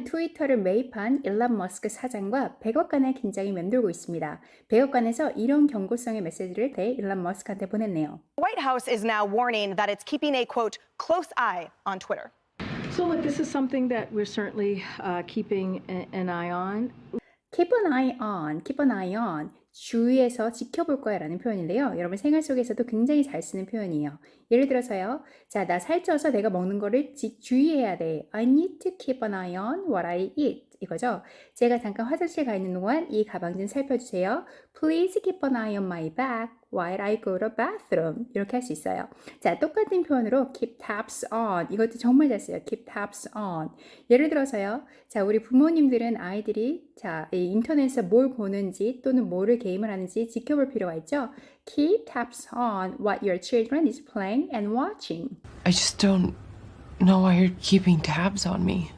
최근 트위터를 매입한 일론 머스크 사장과 백악관의 긴장이 맴돌고 있습니다. 백악관에서 이런 경고성의 메시지를 대 일론 머스크한테 보냈네요. White House is now warning that it's keeping a quote close eye on Twitter. So, look, this is something that we're certainly uh, keeping an eye on. keep an eye on, keep an eye on. 주의해서 지켜볼 거야 라는 표현인데요. 여러분 생활 속에서도 굉장히 잘 쓰는 표현이에요. 예를 들어서요. 자, 나 살쪄서 내가 먹는 거를 지, 주의해야 돼. I need to keep an eye on what I eat. 이거죠. 제가 잠깐 화장실 가 있는 동안 이 가방 좀 살펴주세요. Please keep an eye on my bag while I go to bathroom. 이렇게 할 수 있어요. 자, 똑같은 표현으로 keep tabs on. 이것도 정말 잘 써요. keep tabs on. 예를 들어서요. 자, 우리 부모님들은 아이들이 자, 이 인터넷에서 뭘 보는지 또는 뭐를 게임을 하는지 지켜볼 필요가 있죠. Keep tabs on what your children is playing and watching. I just don't know why you're keeping tabs on me.